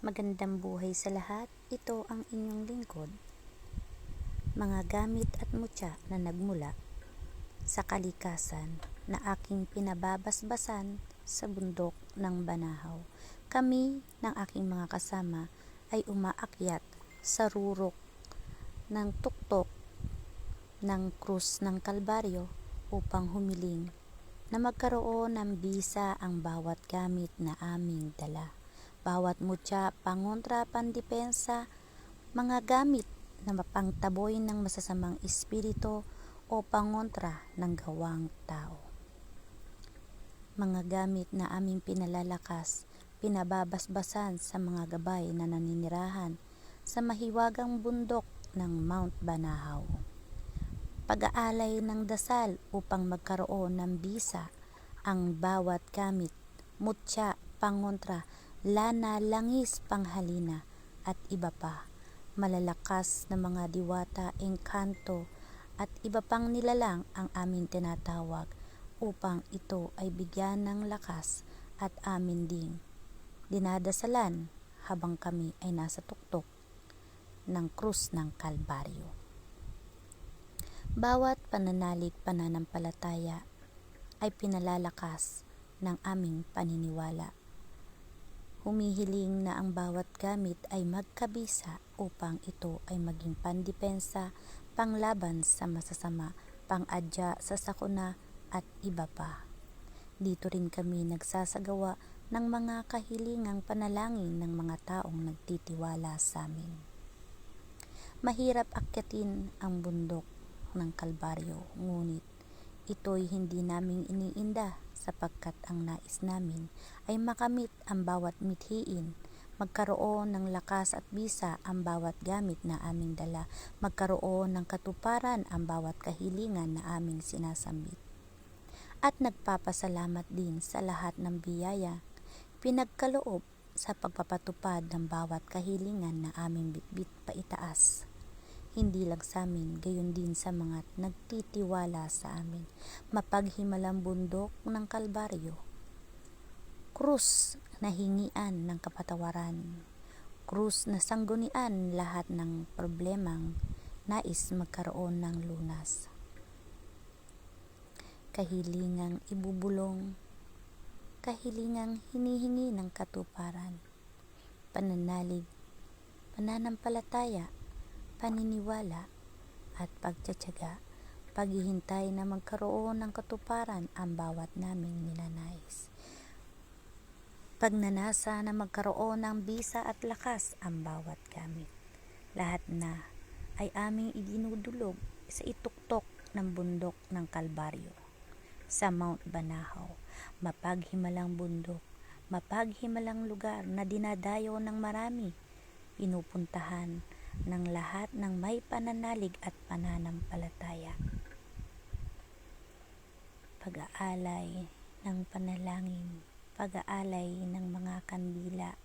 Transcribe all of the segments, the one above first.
Magandang buhay sa lahat. Ito ang inyong lingkod. Mga gamit at mutya na nagmula sa kalikasan na aking pinababasbasan sa bundok ng Banahaw. Kami ng aking mga kasama ay umaakyat sa rurok ng tuktok ng krus ng Kalbaryo upang humiling na magkaroon ng bisa ang bawat gamit na aming dala. Bawat mutya, pangontra, pandepensa, mga gamit na mapangtaboy ng masasamang espiritu o pangontra ng gawang tao. Mga gamit na aming pinalalakas, pinababasbasan sa mga gabay na naninirahan sa mahiwagang bundok ng Mount Banahaw pag-aalay ng dasal upang magkaroon ng bisa ang bawat gamit, mutya, pangontra, lana, langis, panghalina, at iba pa. Malalakas na mga diwata, engkanto, at iba pang nilalang ang amin tinatawag upang ito ay bigyan ng lakas at amin ding dinadasalan habang kami ay nasa tuktok ng krus ng Kalbaryo. Bawat pananalig pananampalataya ay pinalalakas ng aming paniniwala. Humihiling na ang bawat gamit ay magkabisa upang ito ay maging pandepensa, panglaban sa masasama, pangadya sa sakuna at iba pa. Dito rin kami nagsasagawa ng mga kahilingang panalangin ng mga taong nagtitiwala sa amin. Mahirap akyatin ang bundok ng Kalbaryo, ngunit ito'y hindi naming iniinda sapagkat ang nais namin ay makamit ang bawat mithiin, magkaroon ng lakas at bisa ang bawat gamit na aming dala, magkaroon ng katuparan ang bawat kahilingan na aming sinasambit. At nagpapasalamat din sa lahat ng biyaya, pinagkaloob sa pagpapatupad ng bawat kahilingan na aming bitbit paitaas hindi lang sa amin, gayon din sa mga nagtitiwala sa amin. Mapaghimalang bundok ng Kalbaryo. Krus na hingian ng kapatawaran. Krus na sanggunian lahat ng problemang nais magkaroon ng lunas. Kahilingang ibubulong, kahilingang hinihingi ng katuparan, pananalig, pananampalataya, paniniwala at pagtsatsaga, paghihintay na magkaroon ng katuparan ang bawat naming ninanais. Pagnanasa na magkaroon ng bisa at lakas ang bawat gamit. Lahat na ay aming idinudulog sa ituktok ng bundok ng Kalbaryo sa Mount Banahaw, mapaghimalang bundok, mapaghimalang lugar na dinadayo ng marami, pinupuntahan ng lahat ng may pananalig at pananampalataya. Pag-aalay ng panalangin, pag-aalay ng mga kandila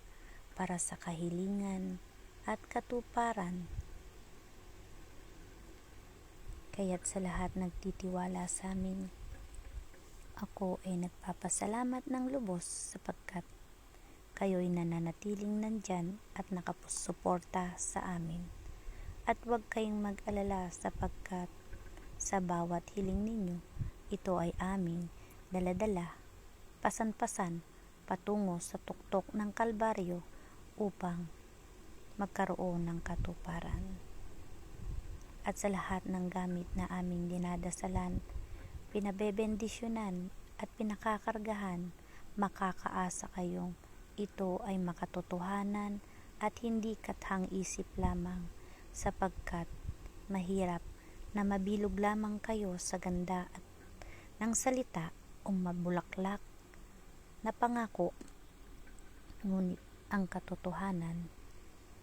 para sa kahilingan at katuparan. Kaya't sa lahat nagtitiwala sa amin, ako ay nagpapasalamat ng lubos sapagkat kayo'y nananatiling nandyan at nakapusuporta sa amin. At huwag kayong mag-alala sapagkat sa bawat hiling ninyo, ito ay aming daladala, pasan-pasan, patungo sa tuktok ng Kalbaryo upang magkaroon ng katuparan. At sa lahat ng gamit na aming dinadasalan, pinabebendisyonan at pinakakargahan, makakaasa kayong ito ay makatotohanan at hindi kathang isip lamang sapagkat mahirap na mabilog lamang kayo sa ganda at ng salita o mabulaklak na pangako. Ngunit ang katotohanan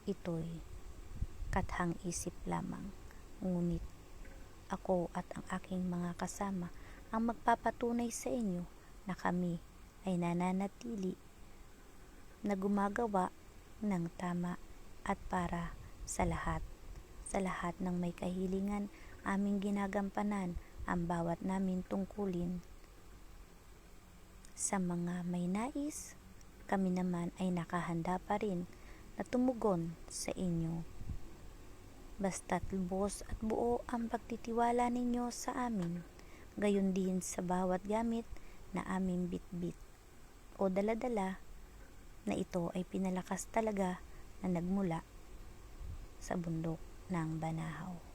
ito'y kathang isip lamang. Ngunit ako at ang aking mga kasama ang magpapatunay sa inyo na kami ay nananatili na gumagawa ng tama at para sa lahat. Sa lahat ng may kahilingan, aming ginagampanan ang bawat namin tungkulin. Sa mga may nais, kami naman ay nakahanda pa rin na tumugon sa inyo. Basta't lubos at buo ang pagtitiwala ninyo sa amin, gayon din sa bawat gamit na aming bitbit o daladala na ito ay pinalakas talaga na nagmula sa bundok ng Banahaw.